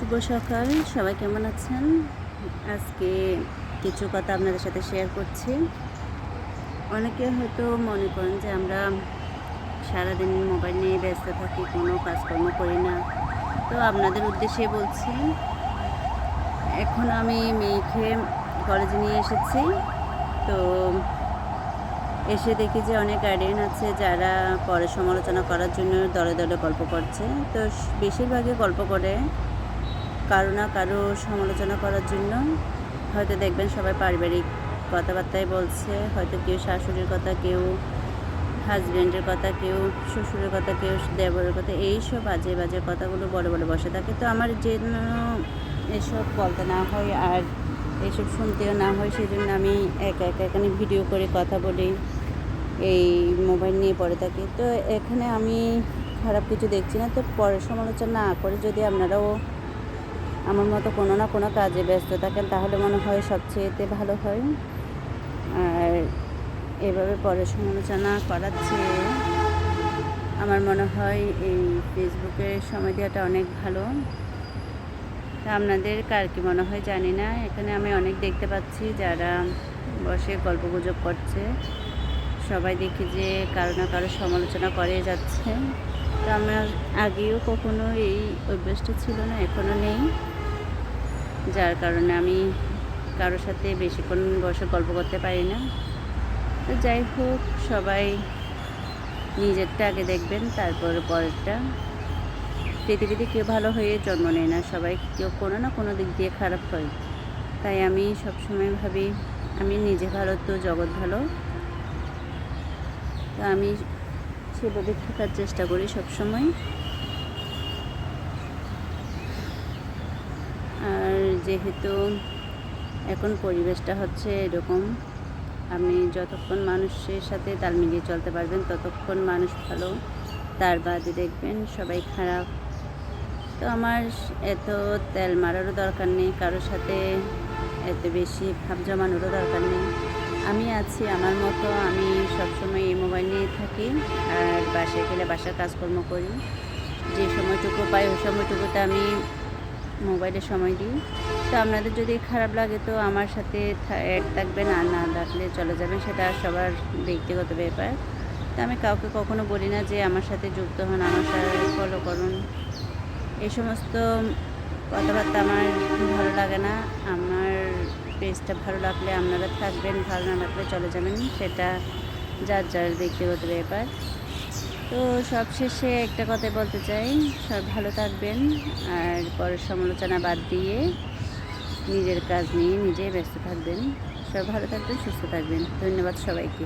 শুভ সকাল। সবাই কেমন আছেন? আজকে কিছু কথা আপনাদের সাথে শেয়ার করছি। অনেকে হয়তো মনে করেন যে আমরা সারাদিন মোবাইল নিয়ে ব্যস্ত থাকি, কোনো কাজকর্ম করি না। তো আপনাদের উদ্দেশ্যে বলছি, এখন আমি মেয়েকে কলেজে নিয়ে এসেছি। তো এসে দেখি যে অনেক গার্ডিয়ান আছে যারা পরে সমালোচনা করার জন্য দলে দলে গল্প করছে। তো বেশিরভাগই গল্প করে। কারও না কারও সমালোচনা করার জন্য হয়তো দেখবেন সবাই পারিবারিক কথাবার্তায় বলছে, হয়তো কেউ শাশুড়ির কথা, কেউ হাজব্যান্ডের কথা, কেউ শ্বশুরের কথা, কেউ দেবরের কথা, এইসব বাজে বাজে কথাগুলো বলে বলে বসে থাকে। তো আমার যেন এসব বলতে না হয় আর এসব শুনতেও না হয় সেই জন্য আমি একা একা এখানে ভিডিও করে কথা বলি, এই মোবাইল নিয়ে পড়ে থাকি। তো এখানে আমি খারাপ কিছু দেখছি না, তো পরে সমালোচনা না করে যদি আপনারাও আমার মতো কোনো না কোনো কাজে ব্যস্ত থাকেন, তাহলে মনে হয় সবচেয়েতে ভালো হয়। আর এভাবে পরে সমালোচনা করার চেয়ে আমার মনে হয় এই ফেসবুকে সময় দেওয়াটা অনেক ভালো। তা আপনাদের কার কি মনে হয় জানি না, এখানে আমি অনেক দেখতে পাচ্ছি যারা বসে গল্প গুজব করছে। সবাই দেখি যে কারও না কারও সমালোচনা করে যাচ্ছে। তো আমার আগেও কখনো এই অভ্যাসটা ছিল না এখনও নেই। যার কারণে আমি কারোর সাথে বেশিক্ষণ বসে গল্প করতে পারি না। তো যাই হোক, সবাই নিজেরটা আগে দেখবেন, তারপর পরেরটা। পৃথিবীতে কেউ ভালো হয়ে জন্ম নেয় না, সবাই কেউ কোনো না কোনো দিক দিয়ে খারাপ হয়। তাই আমি সবসময় ভাবি, আমি নিজে ভালো তো জগৎ ভালো। তো আমি সেভাবে থাকার চেষ্টা করি সবসময় আর যেহেতু এখন পরিবেশটা হচ্ছে এরকম আপনি যতক্ষণ মানুষের সাথে তাল মিলিয়ে চলতে পারবেন, ততক্ষণ মানুষ ভালো। তার বাদে দেখবেন সবাই খারাপ। তো আমার এত তেল মারারও দরকার নেই, কারোর সাথে এত বেশি ভাব জমানোরও দরকার নেই। আমি আছি আমার মতো, আমি সবসময় এই মোবাইল নিয়ে থাকি আর বাসায় গেলে বাসার কাজকর্ম করি। যে সময়টুকু পাই, ওই সময়টুকুতে আমি মোবাইলে সময় দিই। তো আপনাদের যদি খারাপ লাগে তো আমার সাথে অ্যাড থাকবেন আর না থাকলে চলে যাবেন, সেটা সবার ব্যক্তিগত ব্যাপার। তো আমি কাউকে কখনো বলি না যে আমার সাথে যুক্ত হন, আমার সাথে ফলো করুন। এই সমস্ত কথাবার্তা আমার ভালো লাগে না। আমার পেজটা ভালো লাগলে আপনারা থাকবেন, ভালো না লাগলে চলে যাবেন, সেটা যার যার ব্যক্তিগত ব্যাপার। তো সবশেষে একটা কথা বলতে চাই, সব ভালো থাকবেন। আর পরের সমালোচনা বাদ দিয়ে নিজের কাজ নিয়ে নিজেই ব্যস্ত থাকবেন। সব ভালো থাকবেন সুস্থ থাকবেন। ধন্যবাদ সবাইকে।